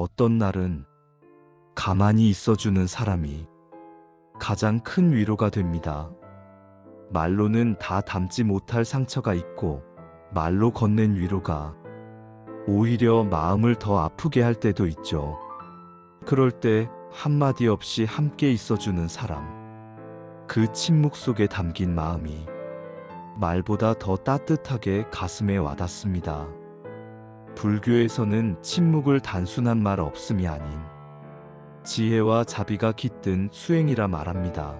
어떤 날은 가만히 있어주는 사람이 가장 큰 위로가 됩니다. 말로는 다 담지 못할 상처가 있고 말로 건넨 위로가 오히려 마음을 더 아프게 할 때도 있죠. 그럴 때 한마디 없이 함께 있어주는 사람. 그 침묵 속에 담긴 마음이 말보다 더 따뜻하게 가슴에 와닿습니다. 불교에서는 침묵을 단순한 말 없음이 아닌 지혜와 자비가 깃든 수행이라 말합니다.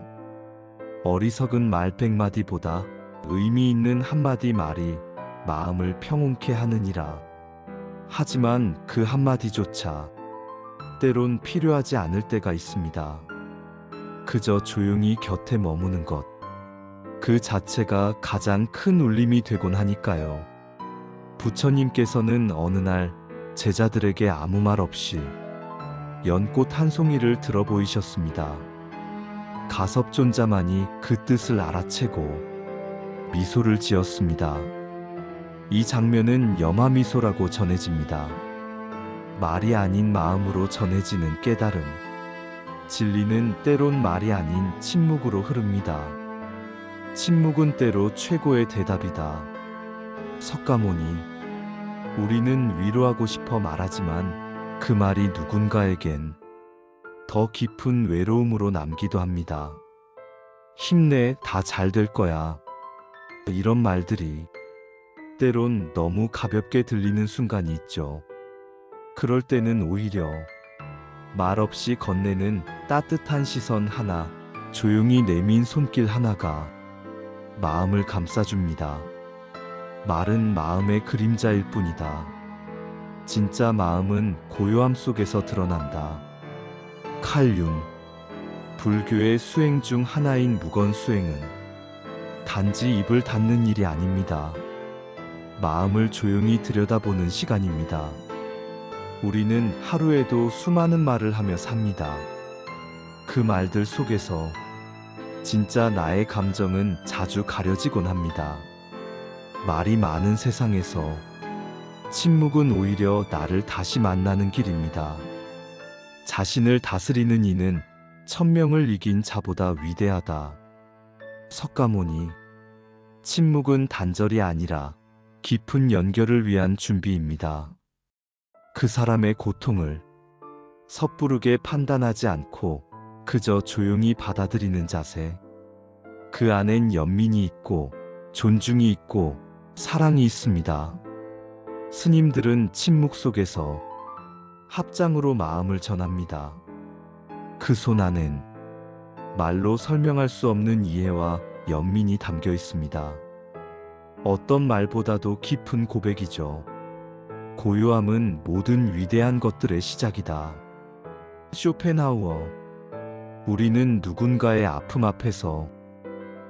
어리석은 말 백마디보다 의미 있는 한마디 말이 마음을 평온케 하느니라. 하지만 그 한마디조차 때론 필요하지 않을 때가 있습니다. 그저 조용히 곁에 머무는 것. 그 자체가 가장 큰 울림이 되곤 하니까요. 부처님께서는 어느 날 제자들에게 아무 말 없이 연꽃 한 송이를 들어 보이셨습니다. 가섭존자만이 그 뜻을 알아채고 미소를 지었습니다. 이 장면은 염화미소라고 전해집니다. 말이 아닌 마음으로 전해지는 깨달음. 진리는 때론 말이 아닌 침묵으로 흐릅니다. 침묵은 때로 최고의 대답이다. 석가모니, 우리는 위로하고 싶어 말하지만 그 말이 누군가에겐 더 깊은 외로움으로 남기도 합니다. 힘내, 다 잘 될 거야. 이런 말들이 때론 너무 가볍게 들리는 순간이 있죠. 그럴 때는 오히려 말 없이 건네는 따뜻한 시선 하나, 조용히 내민 손길 하나가 마음을 감싸줍니다. 말은 마음의 그림자일 뿐이다. 진짜 마음은 고요함 속에서 드러난다. 칼융. 불교의 수행 중 하나인 무건 수행은 단지 입을 닫는 일이 아닙니다. 마음을 조용히 들여다보는 시간입니다. 우리는 하루에도 수많은 말을 하며 삽니다. 그 말들 속에서 진짜 나의 감정은 자주 가려지곤 합니다. 말이 많은 세상에서 침묵은 오히려 나를 다시 만나는 길입니다. 자신을 다스리는 이는 천명을 이긴 자보다 위대하다. 석가모니, 침묵은 단절이 아니라 깊은 연결을 위한 준비입니다. 그 사람의 고통을 섣부르게 판단하지 않고 그저 조용히 받아들이는 자세. 그 안엔 연민이 있고 존중이 있고 사랑이 있습니다. 스님들은 침묵 속에서 합장으로 마음을 전합니다. 그손 안엔 말로 설명할 수 없는 이해와 연민이 담겨 있습니다. 어떤 말보다도 깊은 고백이죠. 고요함은 모든 위대한 것들의 시작이다. 쇼펜하우어. 우리는 누군가의 아픔 앞에서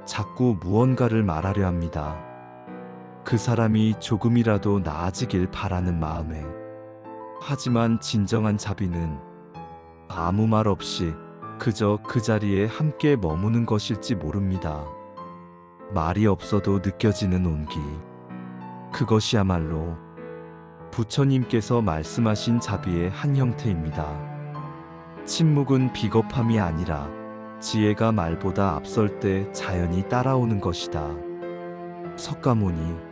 자꾸 무언가를 말하려 합니다. 그 사람이 조금이라도 나아지길 바라는 마음에. 하지만 진정한 자비는 아무 말 없이 그저 그 자리에 함께 머무는 것일지 모릅니다. 말이 없어도 느껴지는 온기. 그것이야말로 부처님께서 말씀하신 자비의 한 형태입니다. 침묵은 비겁함이 아니라 지혜가 말보다 앞설 때 자연히 따라오는 것이다. 석가모니,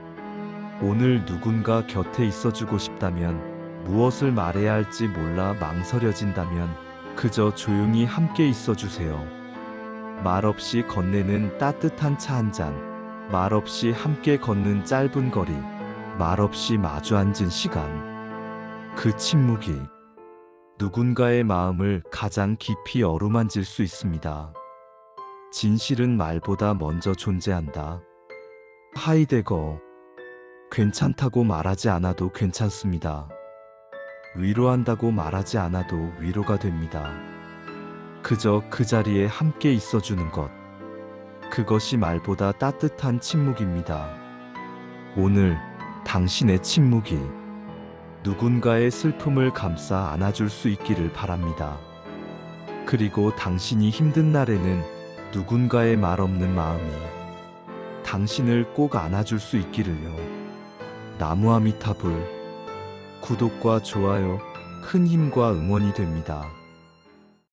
오늘 누군가 곁에 있어주고 싶다면 무엇을 말해야 할지 몰라 망설여진다면 그저 조용히 함께 있어주세요. 말 없이 건네는 따뜻한 차 한 잔, 말 없이 함께 걷는 짧은 거리, 말 없이 마주 앉은 시간. 그 침묵이 누군가의 마음을 가장 깊이 어루만질 수 있습니다. 진실은 말보다 먼저 존재한다. 하이데거. 괜찮다고 말하지 않아도 괜찮습니다. 위로한다고 말하지 않아도 위로가 됩니다. 그저 그 자리에 함께 있어주는 것. 그것이 말보다 따뜻한 침묵입니다. 오늘 당신의 침묵이 누군가의 슬픔을 감싸 안아줄 수 있기를 바랍니다. 그리고 당신이 힘든 날에는 누군가의 말 없는 마음이 당신을 꼭 안아줄 수 있기를요. 나무아미타불 구독과 좋아요 큰 힘과 응원이 됩니다.